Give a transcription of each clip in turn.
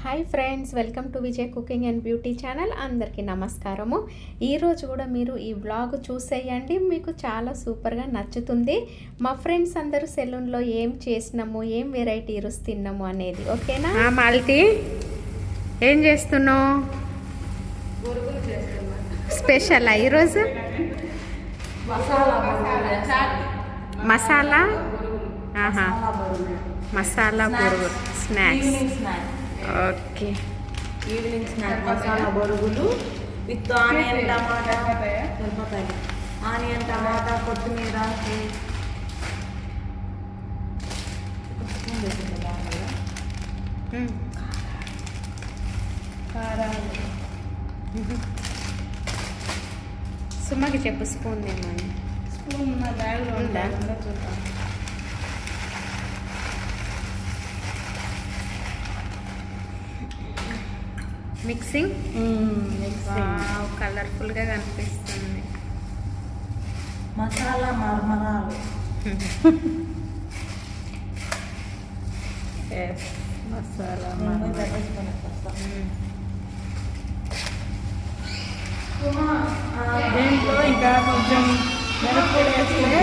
Hi friends welcome to Vijay cooking and beauty channel అందరికీ నమస్కారము. ఈరోజు కూడా మీరు ఈ వ్లాగ్ చూసేయండి. మీకు చాలా సూపర్గా నచ్చుతుంది. మా ఫ్రెండ్స్ అందరూ సెలూన్లో ఏం చేసినాము ఏం వెరైటీ రుచి తిన్నాము అనేది ఓకేనా మాల్తి ఏం చేస్తున్నావు? స్పెషల్ ఈరోజు? మసాలా ఆహా. మసాలా బొరుగులు. Snacks okay. Evening snack masala బొరుగులు విత్ ఆనియన్ టమాటా. మిరపకాయలు ఆనియన్ టమాటా కొత్తిమీర మ్మ్. సుమ్మకి చెప్పు స్పూన్ ఏమని ఉందా? మిక్సింగ్? వావ్ కలర్ఫుల్గా కనిపిస్తుంది. మసాలా మర్మరాలు. మసాలా. దీంట్లో ఇంకా కొంచెం మిరప్పొడి వేస్తే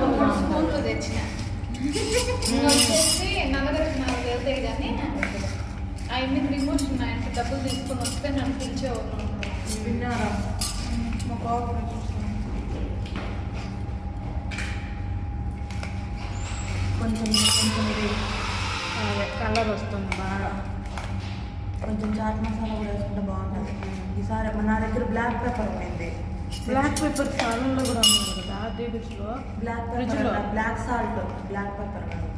ఉంటుంది స్కూల్లో తెచ్చిన. వచ్చేసి నల్లగరికి నాకు వెళ్తాయి కానీ రిమోషన్ ఆయన డబ్బులు తీసుకొని వస్తే నన్ను పిలిచేవాళ్ళు విన్నారా? మా బాబు. కొంచెం కొంచెం ఇది కలర్ వస్తుంది బాగా. కొంచెం చాట్ మసాలా కూడా వేసుకుంటే బాగుంటుంది. ఈసారి నా దగ్గర బ్లాక్ పెప్పర్ ఉంది బ్లాక్ పెప్పర్ సాలన్లో కూడా ఉన్నారు బ్లాక్ సాల్ట్ బ్లాక్ పెప్పర్ కాదు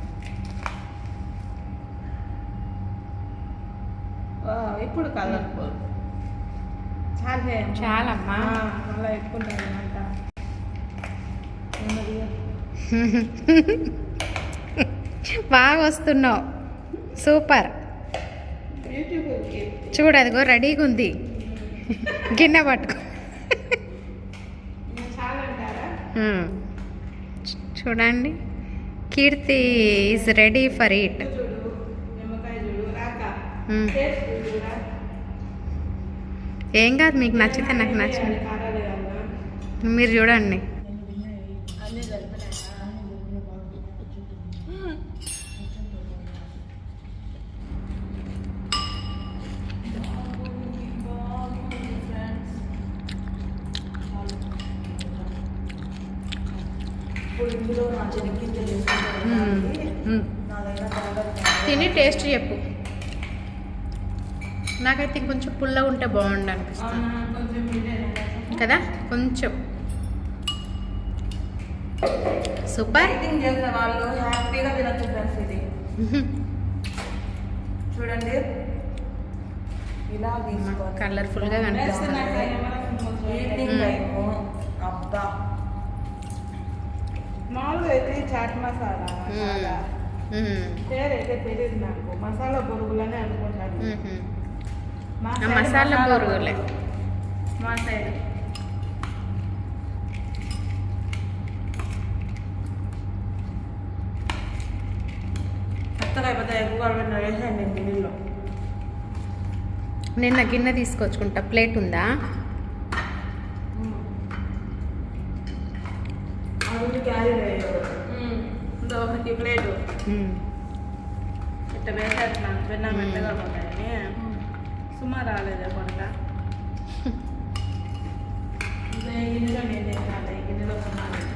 ఇప్పుడు కలర్ఫుల్ చాలే చాలమ్మా. మళ్ళీ ఎక్కుంటుంది అంట బాగా వస్తున్నావు. సూపర్. చూడు అదిగో రెడీగా ఉంది. గిన్నె పట్టుకో మ్మ్. చూ- చూడండి. Keerthi is ready for it ఏం కాదు మీకు నచ్చితే నాకు నచ్చింది మీరు చూడండి. తిని టేస్ట్ చెప్పు. నాకైతే ఇంకొంచెం పుల్ల ఉంటే బాగుండు అనిపిస్తుంది కొంచెం కదా? కొంచెం. సూపర్. డైటింగ్ చేసిన వాళ్ళు హ్యాపీగా తినొచ్చు ఫ్రెండ్స్ ఇది. చూడండి. ఇలా తీసుకోవాలి కలర్ఫుల్గా కనిపిస్తుంది ఈవినింగ్ మ్మ్. టైము అబ్బా మామూలుగా అయితే చాట్ మసాలా మసాలా తెలియదు నాకు. మసాలా బొరుగులనే అనుకుంటాను. మసాలా బొరుగులే. మా సైడ్. నిన్న గిన్నె తీసుకొచ్చుకుంటా. ప్లేట్ ఉందా? ఇందో ఒకటి ప్లేటు మ్మ్. ఇట్లా వేసేస్తున్నాను వెన్న మ్మ్. మెత్తగా ఉంటాయని సుమా రాలేదే కొంట ఇదే గిన్నెలో నేను తినాలి ఈ గిన్నెలో సుమా లేదు.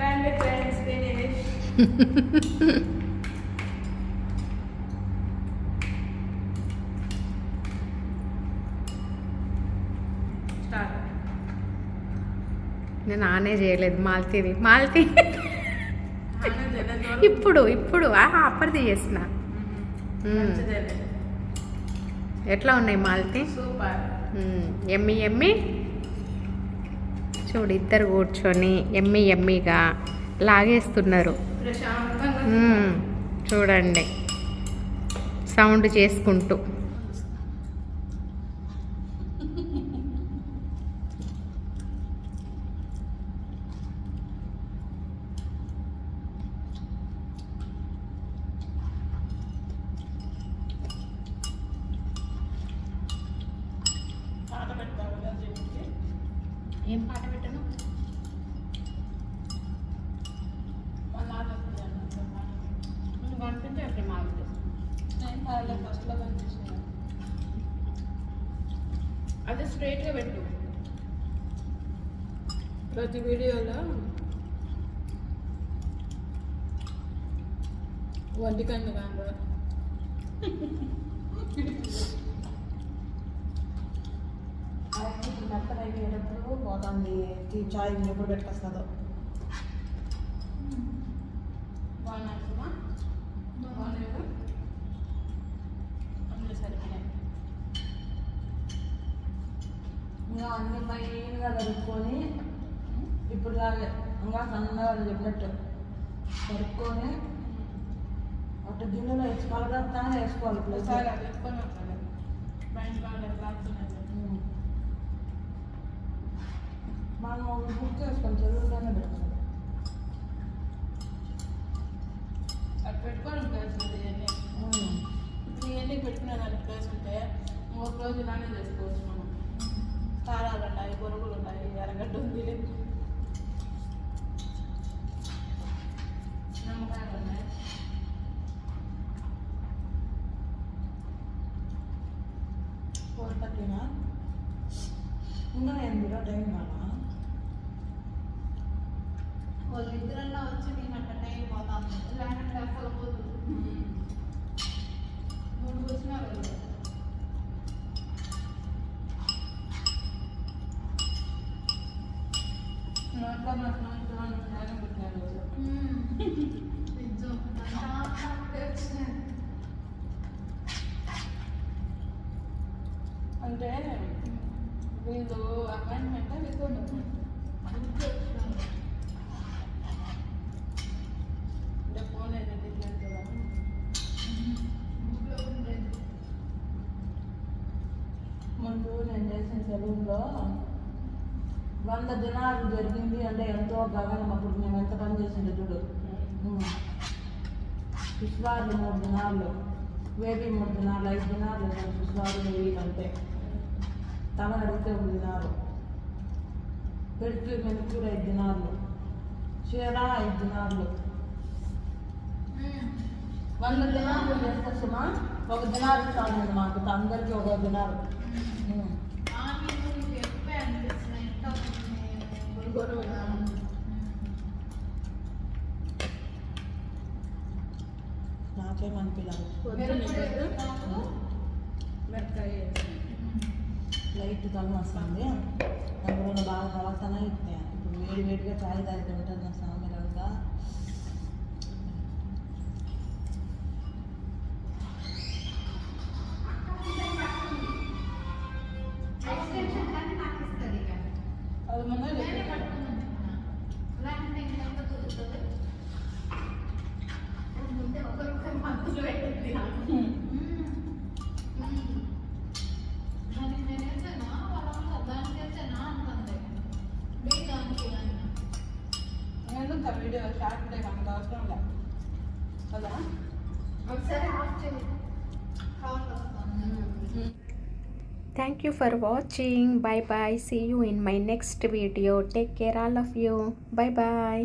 రండి ఫ్రెండ్స్ ఫినిష్ నేను చేయలేదు మాల్తీది. మాల్తీ. ఇప్పుడు ఇప్పుడు. అప్పటిది చేసిన. ఎట్లా ఉన్నాయి మాల్తీ. ఎమ్మి ఎమ్మి? చూడు ఇద్దరు కూర్చొని ఎమ్మి ఎమ్మిగా లాగేస్తున్నారు. చూడండి. సౌండ్ చేసుకుంటూ. ఫస్ట్లో కనిపిస్తుంది అదే స్ట్రైట్గా పెట్టు. ప్రతి వీడియోలో వంటికండి కాదు మెత్తగా అయిపోయేటప్పుడు పోతుంది. చాయ్ ఎప్పుడు పెట్టుకొస్తుందో. ఇంకా అన్ని ఫైన్గా కలుపుకొని ఇప్పుడు లాగే ఇంకా సన్నగా వాళ్ళు చెప్పినట్టు కలుపుకొని అటు గిన్నెలో వేసుకోవాలి ఉంటుంది బయట వాళ్ళు ఎట్లా ఆడుతున్నారు మనం బుక్ చేసుకొని చెరువులోనే పెట్టుకోవాలి అది పెట్టుకోవడం ప్లేస్ ఇవన్నీ. ఇప్పుడు ఇవన్నీ పెట్టుకునే దానికి ప్లేస్ ఉంటే ఒక రోజు ఇలానే చేసుకోవచ్చు మనం. కారాలు ఉంటాయి బొరుగులు ఉంటాయి ఎర్రగడ్డ ఉంది నిమ్మకాయలు ఉన్నాయి ఫోర్ థర్టీనా ఇంకా ఎందుకు టైం కావాలా అంటే వీళ్ళు అపాయింట్మెంట్ వితౌట్ అంటే ఫోన్ అయితే కదా ముందు నేను చేసిన సెలూన్లో వంద దినాలు జరిగింది అంటే ఎంతో గగనం అప్పుడు మేము ఎంత పని చేసిండే చూడు. విశ్వాలు మూడు దినాలు వేవి మూడు దినాలు ఐదు దినాలు విశ్వాలు వేయాలంటే తల అడిగితే దినాలు పెడితే మెనుకూరు ఐదు దినాలు. చీర ఐదు దినాలు. వంద దినాలు చేస్తే సుమా? ఒక దినాలు చాలు మాకు. అందరికీ ఒక దినాలు. ఉమ్. ఆ నేను నీకు ఎక్కువే అనిపిస్తున్నాయి. ఇంకా కొన్ని గొడవ. నాకేమనిపించదు పొద్దున్న మిరపకాయ ఇప్పుడు వేస్తాము. మిరపకాయ వేసాను. లైట్ తల వస్తుంది అందులో బాగా తలసనే ఇప్పుడు వేడి వేడిగా చాయ్ తాగితే ఉంటుంది ఆ వీడియో షార్ట్ టైం అంత అవసరం లేదు కదా ఒకసారి ఆఫ్ చేయి కాల్ వస్తుంది Thank you for watching. Bye bye. See you in my next video. Take care, all of you. Bye bye.